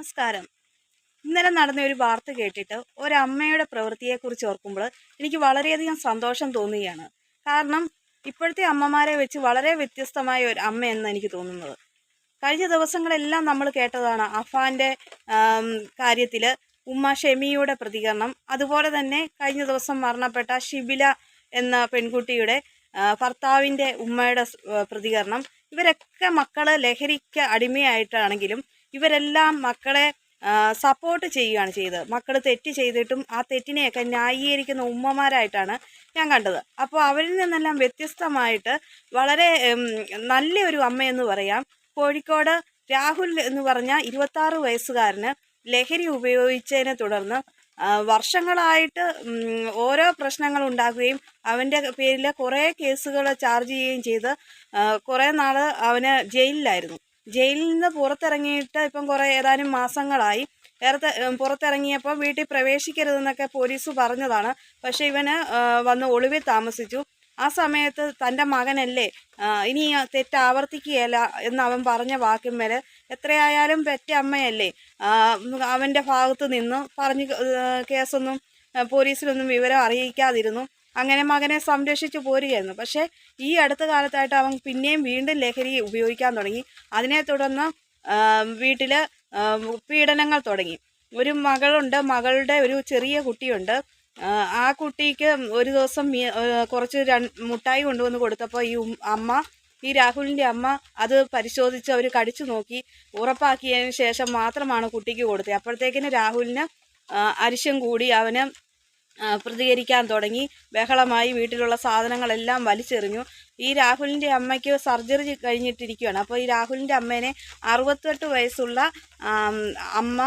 നമസ്കാരം. ഇന്നലെ നടന്ന ഒരു വാർത്ത കേട്ടിട്ട് ഒരമ്മയുടെ പ്രവൃത്തിയെക്കുറിച്ച് ഓർക്കുമ്പോൾ എനിക്ക് വളരെയധികം സന്തോഷം തോന്നുകയാണ്. കാരണം ഇപ്പോഴത്തെ അമ്മമാരെ വെച്ച് വളരെ വ്യത്യസ്തമായ ഒരു അമ്മയെന്ന് എനിക്ക് തോന്നുന്നത്. കഴിഞ്ഞ ദിവസങ്ങളെല്ലാം നമ്മൾ കേട്ടതാണ് അഫാന്റെ കാര്യത്തിൽ ഉമ്മ ഷെമിയുടെ പ്രതികരണം. അതുപോലെ തന്നെ കഴിഞ്ഞ ദിവസം മരണപ്പെട്ട ഷിബില എന്ന പെൺകുട്ടിയുടെ ഭർത്താവിന്റെ ഉമ്മയുടെ പ്രതികരണം. ഇവരൊക്കെ മക്കൾ ലഹരിക്ക് അടിമയായിട്ടാണെങ്കിലും ഇവരെല്ലാം മക്കളെ സപ്പോർട്ട് ചെയ്യുകയാണ് ചെയ്തത്. മക്കൾ തെറ്റ് ചെയ്തിട്ടും ആ തെറ്റിനെയൊക്കെ ന്യായീകരിക്കുന്ന ഉമ്മമാരായിട്ടാണ് ഞാൻ കണ്ടത്. അപ്പോൾ അവരിൽ നിന്നെല്ലാം വ്യത്യസ്തമായിട്ട് വളരെ നല്ലൊരു അമ്മയെന്ന് പറയാം. കോഴിക്കോട് രാഹുൽ എന്ന് പറഞ്ഞ ഇരുപത്താറ് വയസ്സുകാരന് ലഹരി ഉപയോഗിച്ചതിനെ തുടർന്ന് വർഷങ്ങളായിട്ട് ഓരോ പ്രശ്നങ്ങൾ ഉണ്ടാക്കുകയും അവന്റെ പേരിൽ കുറേ കേസുകൾ ചാർജ് ചെയ്യുകയും ചെയ്ത് കുറേ നാൾ അവന് ജയിലിലായിരുന്നു. ജയിലിൽ നിന്ന് പുറത്തിറങ്ങിയിട്ട് ഇപ്പം കുറേ ഏതാനും മാസങ്ങളായി. നേരത്തെ പുറത്തിറങ്ങിയപ്പോൾ വീട്ടിൽ പ്രവേശിക്കരുതെന്നൊക്കെ പോലീസ് പറഞ്ഞതാണ്. പക്ഷേ ഇവന് വന്ന് ഒളിവിൽ താമസിച്ചു. ആ സമയത്ത് തന്റെ മകനല്ലേ ഇനി തെറ്റ് ആവർത്തിക്കുകയല്ല എന്ന് അവൻ പറഞ്ഞ വാക്കിന്മേൽ എത്രയായാലും പെറ്റ അമ്മയല്ലേ അവന്റെ ഭാഗത്ത് നിന്ന് പറഞ്ഞ് കേസൊന്നും പോലീസിലൊന്നും വിവരം അറിയിക്കാതിരുന്നു. അങ്ങനെ മകനെ സംരക്ഷിച്ചു പോരുകയായിരുന്നു. പക്ഷേ ഈ അടുത്ത കാലത്തായിട്ട് അവൻ പിന്നെയും വീണ്ടും ലഹരി ഉപയോഗിക്കാൻ തുടങ്ങി. അതിനെ തുടർന്ന് വീട്ടിൽ പീഡനങ്ങൾ തുടങ്ങി. ഒരു മകളുണ്ട് മകളുടെ ഒരു ചെറിയ കുട്ടിയുണ്ട്. ആ, കുട്ടിക്ക് ഒരു ദിവസം കുറച്ച് മുട്ടായി കൊണ്ടുവന്ന് കൊടുത്തപ്പോൾ ഈ അമ്മ ഈ രാഹുലിന്റെ അമ്മ അത് പരിശോധിച്ച് അവർ കടിച്ചു നോക്കി. ഉറപ്പാക്കിയതിന് ശേഷം മാത്രമാണ് കുട്ടിക്ക് കൊടുത്തത്. അപ്പോഴത്തേക്കിന് രാഹുലിന് അരിശം കൂടി അവന് പ്രതികരിക്കാൻ തുടങ്ങി. ബഹളമായി വീട്ടിലുള്ള സാധനങ്ങളെല്ലാം വലിച്ചെറിഞ്ഞു. ഈ രാഹുലിന്റെ അമ്മയ്ക്ക് സർജറി കഴിഞ്ഞിട്ടിരിക്കുകയാണ്. അപ്പോൾ ഈ രാഹുലിന്റെ അമ്മേനെ അറുപത്തെട്ട് വയസ്സുള്ള അമ്മ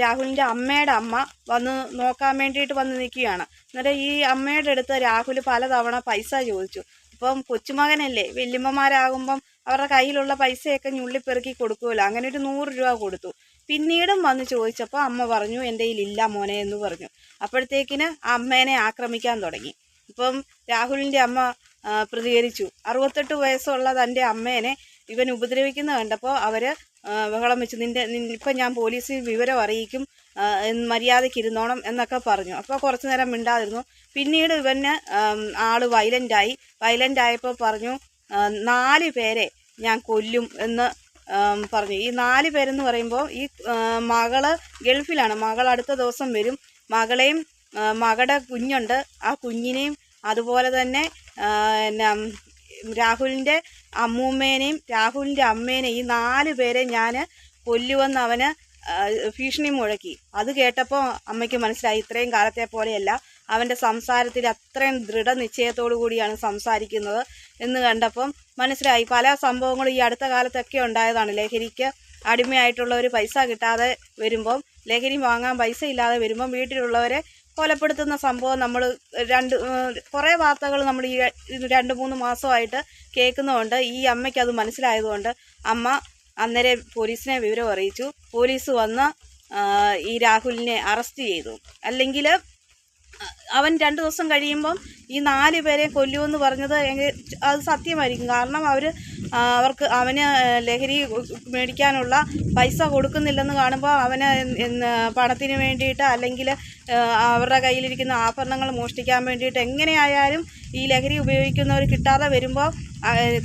രാഹുലിന്റെ അമ്മയുടെ അമ്മ വന്ന് നോക്കാൻ വേണ്ടിയിട്ട് വന്ന് നിൽക്കുകയാണ്. എന്നിട്ട് ഈ അമ്മയുടെ അടുത്ത് രാഹുൽ പലതവണ പൈസ ചോദിച്ചു. ഇപ്പം കൊച്ചുമകനല്ലേ വല്യമ്മമാരാകുമ്പം അവരുടെ കയ്യിലുള്ള പൈസയൊക്കെ ഞുള്ളിപ്പെറുക്കി കൊടുക്കുമല്ലോ. അങ്ങനെ ഒരു നൂറ് രൂപ കൊടുത്തു. പിന്നീടും വന്ന് ചോദിച്ചപ്പോൾ അമ്മ പറഞ്ഞു എന്റെ കയ്യിലില്ല മോനെ എന്ന് പറഞ്ഞു. അപ്പോഴത്തേക്കിന് ആ അമ്മേനെ ആക്രമിക്കാൻ തുടങ്ങി. ഇപ്പം രാഹുലിന്റെ അമ്മ പ്രതികരിച്ചു. അറുപത്തെട്ട് വയസ്സുള്ള തന്റെ അമ്മേനെ ഇവൻ ഉപദ്രവിക്കുന്ന കണ്ടപ്പോൾ അവർ ബഹളം വെച്ച്. നിന്റെ നിൻ- ഇപ്പം ഞാൻ പോലീസിൽ വിവരം അറിയിക്കും മര്യാദയ്ക്ക് ഇരുന്നോണം എന്നൊക്കെ പറഞ്ഞു. അപ്പോൾ കുറച്ച് നേരം മിണ്ടാതിരുന്നു. പിന്നീട് ഇവന് ആൾ വയലന്റായി വയലന്റായപ്പോൾ പറഞ്ഞു നാല് പേരെ ഞാൻ കൊല്ലും എന്ന് പറഞ്ഞു. ഈ നാല് പേരെന്ന് പറയുമ്പോൾ ഈ മകൾ ഗൾഫിലാണ്. മകൾ അടുത്ത ദിവസം വരും. മകളെയും മകളുടെ കുഞ്ഞുണ്ട്. ആ കുഞ്ഞിനെയും അതുപോലെ തന്നെ രാഹുലിന്റെ അമ്മൂമ്മേനെയും രാഹുലിന്റെ അമ്മേനെയും ഈ നാല് പേരെ ഞാൻ കൊല്ലുവെന്ന് അവന് ഭീഷണി മുഴക്കി. അത് കേട്ടപ്പോൾ അമ്മയ്ക്ക് മനസ്സിലായി. ഇത്രയും കാലത്തെ പോലെയല്ല. അവന്റെ സംസാരത്തിൽ അത്രയും ദൃഢനിശ്ചയത്തോടു കൂടിയാണ് സംസാരിക്കുന്നത്. എന്ന് കണ്ടപ്പം മനസ്സിലായി. പല സംഭവങ്ങളും ഈ അടുത്ത കാലത്തൊക്കെ ഉണ്ടായതാണ്. ലഹരിക്ക് അടിമയായിട്ടുള്ളവർ പൈസ കിട്ടാതെ വരുമ്പം ലഹരി വാങ്ങാൻ പൈസ ഇല്ലാതെ വരുമ്പം വീട്ടിലുള്ളവരെ കൊലപ്പെടുത്തുന്ന സംഭവം നമ്മൾ രണ്ട് കുറേ വാർത്തകൾ നമ്മൾ ഈ രണ്ട് മൂന്ന് മാസമായിട്ട് കേൾക്കുന്നതുകൊണ്ട് ഈ അമ്മയ്ക്ക് അത് മനസ്സിലായതുകൊണ്ട് അമ്മ അന്നേരം പോലീസിനെ വിവരം അറിയിച്ചു. പോലീസ് വന്ന് ഈ രാഹുലിനെ അറസ്റ്റ് ചെയ്തു. അല്ലെങ്കിൽ അവൻ രണ്ട് ദിവസം കഴിയുമ്പം ഈ നാല് പേരെ കൊല്ലുമെന്ന് പറഞ്ഞത് അത് സത്യമായിരിക്കും. കാരണം അവർ അവർക്ക് അവന് ലഹരി മേടിക്കാനുള്ള പൈസ കൊടുക്കുന്നില്ലെന്ന് കാണുമ്പോൾ അവന് പണത്തിന് വേണ്ടിയിട്ട് അല്ലെങ്കിൽ അവരുടെ കയ്യിലിരിക്കുന്ന ആഭരണങ്ങൾ മോഷ്ടിക്കാൻ വേണ്ടിയിട്ട് എങ്ങനെയായാലും ഈ ലഹരി ഉപയോഗിക്കുന്നവർ കിട്ടാതെ വരുമ്പോൾ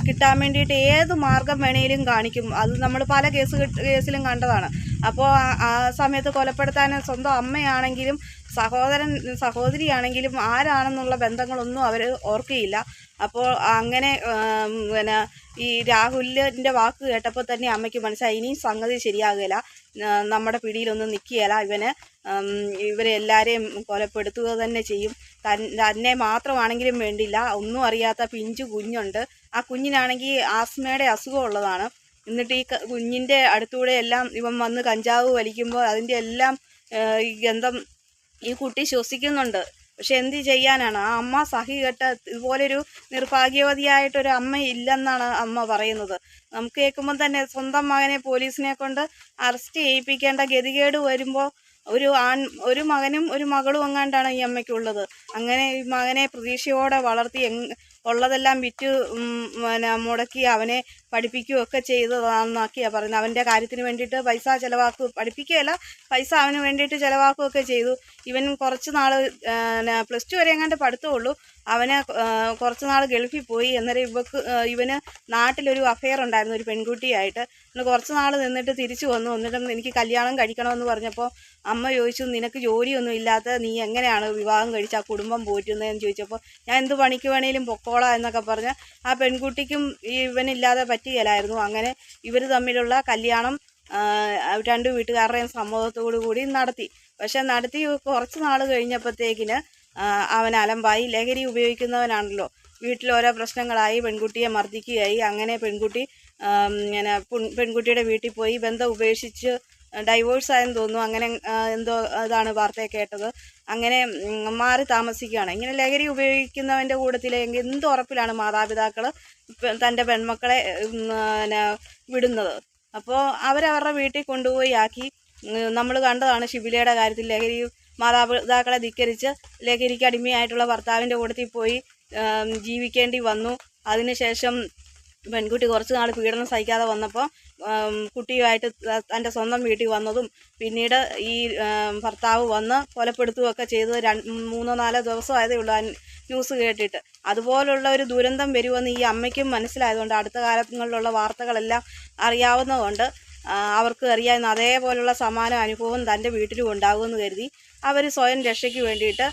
കിട്ടാൻ വേണ്ടിയിട്ട് ഏത് മാർഗം വേണേലും കാണിക്കും. അത് നമ്മൾ പല കേസ് കേസിലും കണ്ടതാണ്. അപ്പോൾ ആ സമയത്ത് കൊലപ്പെടുത്താൻ സ്വന്തം അമ്മയാണെങ്കിലും സഹോദരൻ സഹോദരിയാണെങ്കിലും ആരാണെന്നുള്ള ബന്ധങ്ങളൊന്നും അവർ ഓർക്കുകയില്ല അപ്പോൾ അങ്ങനെ പിന്നെ ഈ രാഹുലിന്റെ വാക്ക് കേട്ടപ്പോൾ തന്നെ അമ്മയ്ക്ക് മനസ്സിലായി ഇനിയും സംഗതി ശരിയാകുകയില്ല നമ്മുടെ പിടിയിലൊന്നും നിൽക്കുകയില്ല ഇവന് ഇവരെ എല്ലാവരെയും കൊലപ്പെടുത്തുക തന്നെ ചെയ്യും. തന്നെ മാത്രമാണെങ്കിലും വേണ്ടില്ല. ഒന്നും അറിയാത്ത പിഞ്ചു കുഞ്ഞുണ്ട്. ആ കുഞ്ഞിനാണെങ്കിൽ ആസ്മയുടെ അസുഖം ഉള്ളതാണ്. എന്നിട്ട് ഈ കുഞ്ഞിന്റെ അടുത്തൂടെ എല്ലാം ഇവൻ വന്ന് കഞ്ചാവ് വലിക്കുമ്പോൾ അതിന്റെ എല്ലാം ഈ ഗന്ധം ഈ കുട്ടി ശ്വസിക്കുന്നുണ്ട്. പക്ഷെ എന്ത് ചെയ്യാനാണ്? ആ അമ്മ സഹി കെട്ട ഇതുപോലൊരു നിർഭാഗ്യവതിയായിട്ടൊരു അമ്മ ഇല്ലെന്നാണ് അമ്മ പറയുന്നത്. നമുക്ക് കേൾക്കുമ്പോൾ തന്നെ സ്വന്തം മകനെ പോലീസിനെ കൊണ്ട് അറസ്റ്റ് ചെയ്യിപ്പിക്കേണ്ട ഗതികേട് വരുമ്പോൾ ഒരു ആൺ ഒരു മകനും ഒരു മകളും എങ്ങാണ്ടാണ് ഈ അമ്മയ്ക്കുള്ളത്? അങ്ങനെ ഈ മകനെ പ്രതീക്ഷയോടെ വളർത്തി ഉള്ളതെല്ലാം വിറ്റ് പിന്നെ മുടക്കി അവനെ പഠിപ്പിക്കുകയൊക്കെ ചെയ്തതാണെന്നൊക്കെയാണ് പറയുന്നത്. അവന്റെ കാര്യത്തിന് വേണ്ടിയിട്ട് പൈസ ചിലവാക്കുക പഠിപ്പിക്കുകയല്ല പൈസ അവന് വേണ്ടിയിട്ട് ചിലവാക്കുകയൊക്കെ ചെയ്തു. ഇവൻ കുറച്ച് നാൾ പ്ലസ് ടു വരെ എങ്ങാണ്ട് പഠിത്തമുള്ളൂ. അവന് കുറച്ച് നാൾ ഗൾഫിൽ പോയി. അന്നേരം ഇവക്ക് ഇവന് നാട്ടിലൊരു അഫെയർ ഉണ്ടായിരുന്നു ഒരു പെൺകുട്ടിയായിട്ട്. പിന്നെ കുറച്ച് നാൾ നിന്നിട്ട് തിരിച്ചു വന്നു. എന്നിട്ടും എനിക്ക് കല്യാണം കഴിക്കണമെന്ന് പറഞ്ഞപ്പോൾ അമ്മ ചോദിച്ചു നിനക്ക് ജോലിയൊന്നും ഇല്ലാത്ത നീ എങ്ങനെയാണ് വിവാഹം കഴിച്ച് ആ കുടുംബം പോറ്റുന്നതെന്ന് ചോദിച്ചപ്പോൾ ഞാൻ എന്ത് പണിക്ക് വേണേലും പൊക്കോളാം എന്നൊക്കെ പറഞ്ഞ് ആ പെൺകുട്ടിക്കും ഇവനില്ലാതെ പറ്റുകയില്ലായിരുന്നു. അങ്ങനെ ഇവർ തമ്മിലുള്ള കല്യാണം രണ്ട് വീട്ടുകാരുടെയും സമ്മതത്തോടു കൂടി നടത്തി. പക്ഷെ നടത്തി കുറച്ച് നാൾ കഴിഞ്ഞപ്പോഴത്തേക്കിന് അവൻ അലമ്പായി. ലഹരി ഉപയോഗിക്കുന്നവനാണല്ലോ. വീട്ടിൽ ഓരോ പ്രശ്നങ്ങളായി. പെൺകുട്ടിയെ മർദ്ദിക്കുകയായി. അങ്ങനെ പെൺകുട്ടി ഇങ്ങനെ പെൺകുട്ടിയുടെ വീട്ടിൽ പോയി ബന്ധം ഉപേക്ഷിച്ച് ഡൈവോഴ്സ് ആയെന്ന് തോന്നുന്നു. അങ്ങനെ എന്തോ ഇതാണ് വാർത്ത കേട്ടത്. അങ്ങനെ മാറി താമസിക്കുകയാണ്. ഇങ്ങനെ ലഹരി ഉപയോഗിക്കുന്നവന്റെ കൂട്ടത്തിൽ എന്ത് ഉറപ്പിലാണ് മാതാപിതാക്കൾ തന്റെ പെൺമക്കളെ പിന്നെ വിടുന്നത്? അപ്പോൾ അവരവരുടെ വീട്ടിൽ കൊണ്ടുപോയി ആക്കി. നമ്മൾ കണ്ടതാണ് ഷിബിലയുടെ കാര്യത്തിൽ ലഹരി മാതാപിതാക്കളെ ധിക്കരിച്ച് ലഹരിക്ക് അടിമയായിട്ടുള്ള ഭർത്താവിന്റെ കൂട്ടത്തിൽ പോയി ജീവിക്കേണ്ടി വന്നു. അതിനുശേഷം പെൺകുട്ടി കുറച്ച് നാൾ പീഡനം സഹിക്കാതെ വന്നപ്പോൾ കുട്ടിയുമായിട്ട് തന്റെ സ്വന്തം വീട്ടിൽ വന്നതും പിന്നീട് ഈ ഭർത്താവ് വന്ന് കൊലപ്പെടുത്തുകയൊക്കെ ചെയ്തത് രണ്ട് മൂന്നോ നാലോ ദിവസമായതേ ഉള്ളൂ ന്യൂസ് കേട്ടിട്ട്. അതുപോലുള്ള ഒരു ദുരന്തം വരുമെന്ന് ഈ അമ്മയ്ക്കും മനസ്സിലായതുകൊണ്ട് അടുത്ത കാലങ്ങളിലുള്ള വാർത്തകളെല്ലാം അറിയാവുന്നതുകൊണ്ട് അവർക്ക് അറിയാവുന്ന അതേപോലുള്ള സമാന അനുഭവം തന്റെ വീട്ടിലും ഉണ്ടാകുമെന്ന് കരുതി അവർ സ്വയം രക്ഷയ്ക്ക് വേണ്ടിയിട്ട്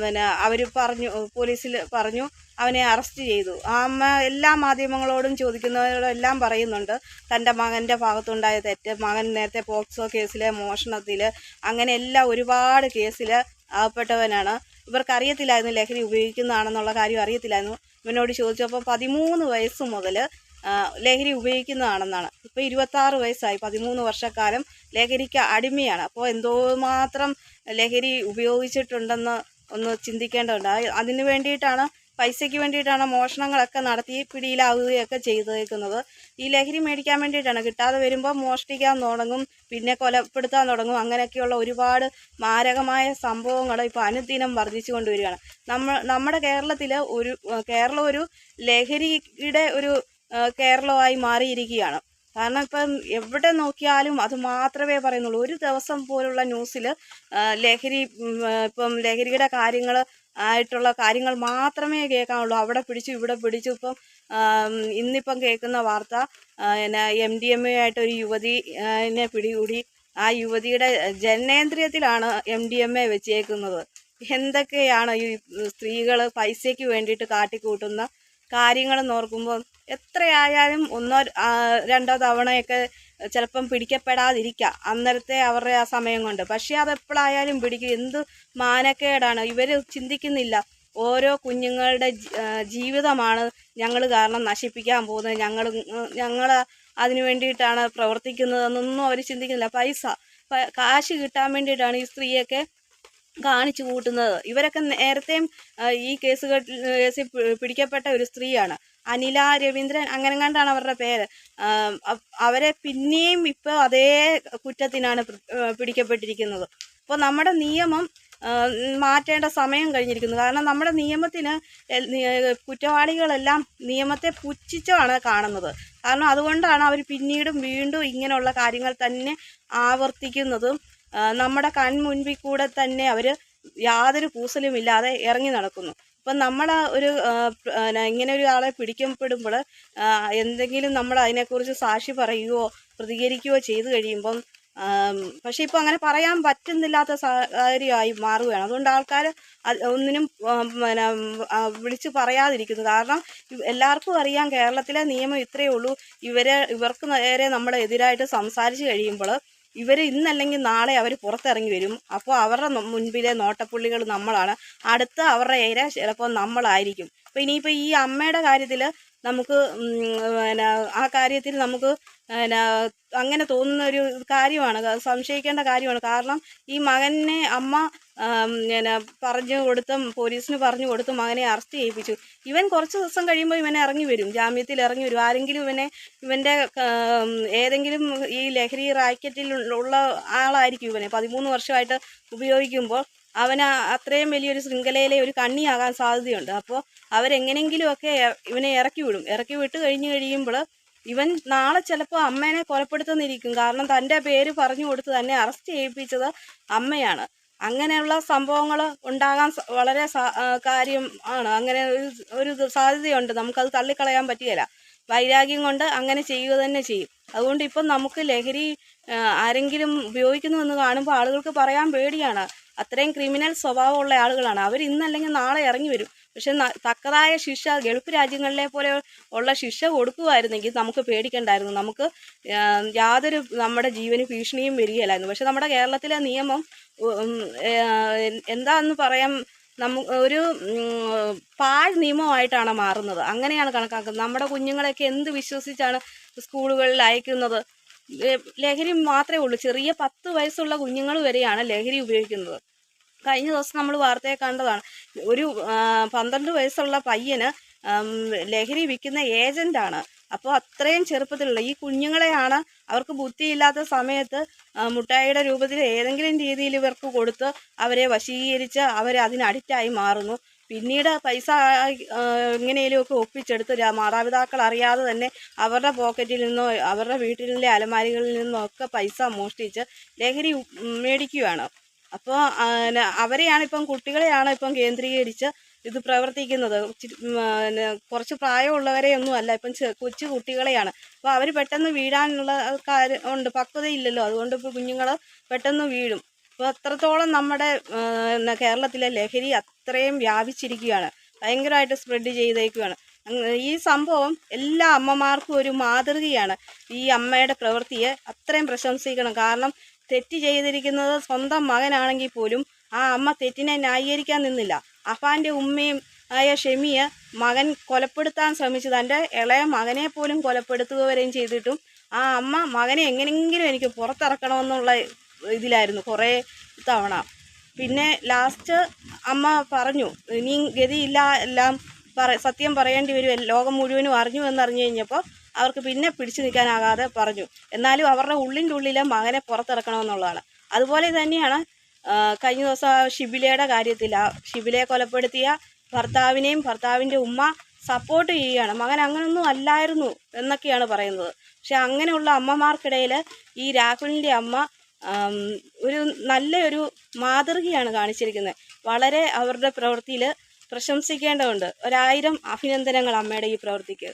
പിന്നെ അവർ പറഞ്ഞു പോലീസിൽ പറഞ്ഞു അവനെ അറസ്റ്റ് ചെയ്തു. അമ്മ എല്ലാ മാധ്യമങ്ങളോടും ചോദിക്കുന്നവരോടും എല്ലാം പറയുന്നുണ്ട് തന്റെ മകന്റെ ഭാഗത്തുണ്ടായ തെറ്റ് മകൻ നേരത്തെ പോക്സോ കേസിൽ മോഷണത്തിൽ അങ്ങനെ എല്ലാം ഒരുപാട് കേസിൽ അകപ്പെട്ടവനാണ് ഇവർക്ക് അറിയത്തില്ലായിരുന്നു ലഹരി ഉപയോഗിക്കുന്നതാണെന്നുള്ള കാര്യം അറിയത്തില്ലായിരുന്നു. ഇവനോട് ചോദിച്ചപ്പോൾ പതിമൂന്ന് വയസ്സ് മുതൽ ലഹരി ഉപയോഗിക്കുന്നതാണെന്നാണ്. ഇപ്പോൾ ഇരുപത്താറ് വയസ്സായി പതിമൂന്ന് വർഷക്കാലം ലഹരിക്ക് അടിമയാണ്. അപ്പോൾ എന്തോമാത്രം ലഹരി ഉപയോഗിച്ചിട്ടുണ്ടെന്ന് ഒന്ന് ചിന്തിക്കേണ്ടതുണ്ട്. അതിന് വേണ്ടിയിട്ടാണ് പൈസയ്ക്ക് വേണ്ടിയിട്ടാണ് മോഷണങ്ങളൊക്കെ നടത്തി പിടിയിലാവുകയൊക്കെ ചെയ്തേക്കുന്നത്. ഈ ലഹരി മേടിക്കാൻ വേണ്ടിയിട്ടാണ്. കിട്ടാതെ വരുമ്പോൾ മോഷ്ടിക്കാൻ തുടങ്ങും പിന്നെ കൊലപ്പെടുത്താൻ തുടങ്ങും അങ്ങനെയൊക്കെയുള്ള ഒരുപാട് മാരകമായ സംഭവങ്ങൾ ഇപ്പോൾ അനുദിനം വർദ്ധിച്ചു കൊണ്ടുവരികയാണ് നമ്മൾ നമ്മുടെ കേരളത്തിൽ ഒരു കേരളം ഒരു ലഹരിയുടെ ഒരു കേരളമായി മാറിയിരിക്കുകയാണ്. കാരണം ഇപ്പം എവിടെ നോക്കിയാലും അത് മാത്രമേ പറയുന്നുള്ളൂ. ഒരു ദിവസം പോലുള്ള ന്യൂസിൽ ലഹരി ഇപ്പം ലഹരിയുടെ കാര്യങ്ങൾ ആയിട്ടുള്ള കാര്യങ്ങൾ മാത്രമേ കേൾക്കാനുള്ളൂ. അവിടെ പിടിച്ചു ഇവിടെ പിടിച്ചു. ഇപ്പം ഇന്നിപ്പം കേൾക്കുന്ന വാർത്ത എന്നാ എം ഡി എം എ ആയിട്ട് ഒരു യുവതിനെ പിടികൂടി. ആ യുവതിയുടെ ജനനേന്ദ്രിയത്തിലാണ് എം ഡി എം എ വെച്ചേക്കുന്നത്. എന്തൊക്കെയാണ് ഈ സ്ത്രീകൾ പൈസയ്ക്ക് വേണ്ടിയിട്ട് കാട്ടിക്കൂട്ടുന്ന കാര്യങ്ങൾ നോർക്കുമ്പോൾ എത്രയായാലും ഒന്നോ രണ്ടോ തവണയൊക്കെ ചിലപ്പം പിടിക്കപ്പെടാതിരിക്കാം അന്നേരത്തെ അവരുടെ ആ സമയം കൊണ്ട്. പക്ഷേ അതെപ്പോഴായാലും പിടിക്കും. എന്ത് മാനക്കേടാണ്. ഇവർ ചിന്തിക്കുന്നില്ല. ഓരോ കുഞ്ഞുങ്ങളുടെ ജീവിതമാണ് ഞങ്ങൾ കാരണം നശിപ്പിക്കാൻ പോകുന്നത്. ഞങ്ങൾ ഞങ്ങൾ അതിനു വേണ്ടിയിട്ടാണ് പ്രവർത്തിക്കുന്നതെന്നൊന്നും അവർ ചിന്തിക്കുന്നില്ല. പൈസ കാശ് കിട്ടാൻ വേണ്ടിയിട്ടാണ് ഈ സ്ത്രീയൊക്കെ കാണിച്ചു കൂട്ടുന്നത്. ഇവരൊക്കെ നേരത്തെയും ഈ കേസുകൾ കേസിൽ പിടിക്കപ്പെട്ട ഒരു സ്ത്രീയാണ്. അനില രവീന്ദ്രൻ അങ്ങനെ കണ്ടാണ് അവരുടെ പേര്. അവരെ പിന്നെയും ഇപ്പോൾ അതേ കുറ്റത്തിനാണ് പിടിക്കപ്പെട്ടിരിക്കുന്നത്. അപ്പോൾ നമ്മുടെ നിയമം മാറ്റേണ്ട സമയം കഴിഞ്ഞിരിക്കുന്നു. കാരണം നമ്മുടെ നിയമത്തിന് കുറ്റവാളികളെല്ലാം നിയമത്തെ പുച്ഛിച്ചാണ് കാണുന്നത്. കാരണം അതുകൊണ്ടാണ് അവർ പിന്നീടും വീണ്ടും ഇങ്ങനെയുള്ള കാര്യങ്ങൾ തന്നെ ആവർത്തിക്കുന്നതും നമ്മുടെ കൺമുൻപിൽ കൂടെ തന്നെ അവർ യാതൊരു കൂസലുമില്ലാതെ ഇറങ്ങി നടക്കുന്നു. അപ്പം നമ്മൾ ഒരു ഇങ്ങനെ ഒരാളെ പിടിക്കപ്പെടുമ്പോൾ എന്തെങ്കിലും നമ്മൾ അതിനെക്കുറിച്ച് സാക്ഷി പറയുകയോ പ്രതികരിക്കുകയോ ചെയ്തു കഴിയുമ്പം പക്ഷെ ഇപ്പോൾ അങ്ങനെ പറയാൻ പറ്റുന്നില്ലാത്ത സാഹചര്യമായി മാറുകയാണ്. അതുകൊണ്ട് ആൾക്കാർ ഒന്നിനും പിന്നെ വിളിച്ച് പറയാതിരിക്കുന്നു. കാരണം എല്ലാവർക്കും അറിയാം കേരളത്തിലെ നിയമം ഇത്രയേ ഉള്ളൂ. ഇവരെ ഇവർക്ക് നേരെ നമ്മൾ എതിരായിട്ട് സംസാരിച്ച് കഴിയുമ്പോൾ ഇവർ ഇന്നല്ലെങ്കിൽ നാളെ അവർ പുറത്തിറങ്ങി വരും. അപ്പോൾ അവരുടെ മുൻപിലെ നോട്ടപ്പുള്ളികൾ നമ്മളാണ്. അടുത്ത അവരുടെ ഏര ചിലപ്പോൾ നമ്മളായിരിക്കും. അപ്പോൾ ഇനിയിപ്പോൾ ഈ അമ്മയുടെ കാര്യത്തിൽ നമുക്ക് പിന്നെ ആ കാര്യത്തിൽ നമുക്ക് പിന്നെ അങ്ങനെ തോന്നുന്ന ഒരു കാര്യമാണ് സംശയിക്കേണ്ട കാര്യമാണ്. കാരണം ഈ മകനെ അമ്മ പിന്നെ പറഞ്ഞു കൊടുത്തും പോലീസിന് പറഞ്ഞു കൊടുത്തും മകനെ അറസ്റ്റ് ചെയ്യിപ്പിച്ചു. ഇവൻ കുറച്ച് ദിവസം കഴിയുമ്പോൾ ഇവനെ ഇറങ്ങി വരും. ജാമ്യത്തിൽ ഇറങ്ങി വരും. ആരെങ്കിലും ഇവനെ ഇവന്റെ ഏതെങ്കിലും ഈ ലഹരി റാക്കറ്റിൽ ഉള്ള ആളായിരിക്കും ഇവനെ. പതിമൂന്ന് വർഷമായിട്ട് ഉപയോഗിക്കുമ്പോൾ അവന് അത്രയും വലിയൊരു ശൃംഖലയിലെ ഒരു കണ്ണിയാകാൻ സാധ്യതയുണ്ട്. അപ്പോൾ അവരെങ്ങനെങ്കിലുമൊക്കെ ഇവനെ ഇറക്കി വിടും. ഇറക്കി വിട്ട് കഴിഞ്ഞ് കഴിയുമ്പോൾ ഇവൻ നാളെ ചിലപ്പോൾ അമ്മേനെ കൊലപ്പെടുത്തുന്നിരിക്കും. കാരണം തന്റെ പേര് പറഞ്ഞു കൊടുത്ത് തന്നെ അറസ്റ്റ് ചെയ്യിപ്പിച്ചത് അമ്മയാണ്. അങ്ങനെയുള്ള സംഭവങ്ങൾ ഉണ്ടാകാൻ വളരെ കാര്യം ആണ്. അങ്ങനെ ഒരു ഒരു സാധ്യതയുണ്ട്. നമുക്കത് തള്ളിക്കളയാൻ പറ്റുകയില്ല. വൈരാഗ്യം കൊണ്ട് അങ്ങനെ ചെയ്യുക തന്നെ ചെയ്യും. അതുകൊണ്ട് ഇപ്പം നമുക്ക് ലഹരി ആരെങ്കിലും ഉപയോഗിക്കുന്നു എന്ന് കാണുമ്പോൾ ആളുകൾക്ക് പറയാൻ പേടിയാണ്. അത്രയും ക്രിമിനൽ സ്വഭാവമുള്ള ആളുകളാണ്. അവർ ഇന്നല്ലെങ്കിൽ നാളെ ഇറങ്ങി വരും. പക്ഷെ തക്കതായ ശിക്ഷ ഗൾഫ് രാജ്യങ്ങളിലെ പോലെ ഉള്ള ശിക്ഷ കൊടുക്കുമായിരുന്നെങ്കിൽ നമുക്ക് പേടിക്കണ്ടായിരുന്നു. നമുക്ക് യാതൊരു നമ്മുടെ ജീവന് ഭീഷണിയും വരികയില്ലായിരുന്നു. പക്ഷെ നമ്മുടെ കേരളത്തിലെ നിയമം എന്താന്ന് പറയാം നമ്മ ഒരു പാഴ് നിയമമായിട്ടാണ് മാറുന്നത്. അങ്ങനെയാണ് കണക്കാക്കുന്നത്. നമ്മുടെ കുഞ്ഞുങ്ങളെയൊക്കെ എന്ത് വിശ്വസിച്ചാണ് സ്കൂളുകളിൽ അയക്കുന്നത്? ലഹരി മാത്രമേ ഉള്ളൂ. ചെറിയ പത്ത് വയസ്സുള്ള കുഞ്ഞുങ്ങൾ വരെയാണ് ലഹരി ഉപയോഗിക്കുന്നത്. കഴിഞ്ഞ ദിവസം നമ്മൾ വാർത്തയെ കണ്ടതാണ്. ഒരു പന്ത്രണ്ട് വയസ്സുള്ള പയ്യന് ലഹരി വിൽക്കുന്ന ഏജന്റാണ് അപ്പോൾ അത്രയും ചെറുപ്പത്തിലുള്ള ഈ കുഞ്ഞുങ്ങളെയാണ് അവർക്ക് ബുദ്ധിയില്ലാത്ത സമയത്ത് മുട്ടായിയുടെ രൂപത്തിൽ ഏതെങ്കിലും രീതിയിൽ ഇവർക്ക് കൊടുത്ത് അവരെ വശീകരിച്ച് അവർ അഡിക്റ്റായി മാറുന്നു. പിന്നീട് പൈസ എങ്ങനെയെങ്കിലുമൊക്കെ ഒപ്പിച്ചെടുത്ത് മാതാപിതാക്കൾ അറിയാതെ തന്നെ അവരുടെ പോക്കറ്റിൽ നിന്നോ അവരുടെ വീട്ടിലെ അലമാരികളിൽ നിന്നോ ഒക്കെ പൈസ മോഷ്ടിച്ച് ലഹരി മേടിക്കുകയാണ്. അപ്പോൾ അവരെയാണ് ഇപ്പം കുട്ടികളെയാണ് ഇപ്പം കേന്ദ്രീകരിച്ച് ഇത് പ്രവർത്തിക്കുന്നത്. കുറച്ച് പ്രായമുള്ളവരെ ഒന്നും അല്ല ഇപ്പം കൊച്ചു കുട്ടികളെയാണ്. അപ്പോൾ അവർ പെട്ടെന്ന് വീഴാനുള്ള കാര്യം ഉണ്ട് പക്വതയില്ലല്ലോ. അതുകൊണ്ട് ഇപ്പോൾ കുഞ്ഞുങ്ങൾ പെട്ടെന്ന് വീഴും. അപ്പോൾ അത്രത്തോളം നമ്മുടെ കേരളത്തിലെ ലഹരി അത്രയും വ്യാപിച്ചിരിക്കുകയാണ്. ഭയങ്കരമായിട്ട് സ്പ്രെഡ് ചെയ്തേക്കുകയാണ്. ഈ സംഭവം എല്ലാ അമ്മമാർക്കും ഒരു മാതൃകയാണ്. ഈ അമ്മയുടെ പ്രവൃത്തിയെ അത്രയും പ്രശംസിക്കണം. കാരണം തെറ്റ് ചെയ്തിരിക്കുന്നത് സ്വന്തം മകനാണെങ്കിൽ പോലും ആ അമ്മ തെറ്റിനെ ന്യായീകരിക്കാൻ നിന്നില്ല. അഫാന്റെ ഉമ്മയും ആയ ഷെമിയെ മകൻ കൊലപ്പെടുത്താൻ ശ്രമിച്ചു തന്റെ ഇളയ മകനെ പോലും കൊലപ്പെടുത്തുക വരെയും ചെയ്തിട്ടും ആ അമ്മ മകനെ എങ്ങനെയെങ്കിലും എനിക്ക് പുറത്തിറക്കണമെന്നുള്ള ഇതിലായിരുന്നു കുറേ തവണ. പിന്നെ ലാസ്റ്റ് അമ്മ പറഞ്ഞു ഇനി ഗതിയില്ല എല്ലാം പറ സത്യം പറയേണ്ടി വരും ലോകം മുഴുവനും അറിഞ്ഞു എന്നറിഞ്ഞു കഴിഞ്ഞപ്പോൾ അവർക്ക് പിന്നെ പിടിച്ചു നിൽക്കാനാകാതെ പറഞ്ഞു. എന്നാലും അവരുടെ ഉള്ളിന്റെ ഉള്ളിലെ മകനെ പുറത്തിറക്കണമെന്നുള്ളതാണ്. അതുപോലെ തന്നെയാണ് കഴിഞ്ഞ ദിവസം ഷിബിലയുടെ കാര്യത്തിൽ ആ ഷിബിലയെ കൊലപ്പെടുത്തിയ ഭർത്താവിനെയും ഭർത്താവിന്റെ ഉമ്മ സപ്പോർട്ട് ചെയ്യുകയാണ്. മകൻ അങ്ങനൊന്നും അല്ലായിരുന്നു എന്നൊക്കെയാണ് പറയുന്നത്. പക്ഷെ അങ്ങനെയുള്ള അമ്മമാർക്കിടയിൽ ഈ രാഹുലിന്റെ അമ്മ ഒരു നല്ലൊരു മാതൃകയാണ് കാണിച്ചിരിക്കുന്നത്. വളരെ അവരുടെ പ്രവൃത്തിയിൽ പ്രശംസിക്കേണ്ടതുണ്ട്. ഒരായിരം അഭിനന്ദനങ്ങൾ അമ്മയുടെ ഈ പ്രവൃത്തിക്ക്.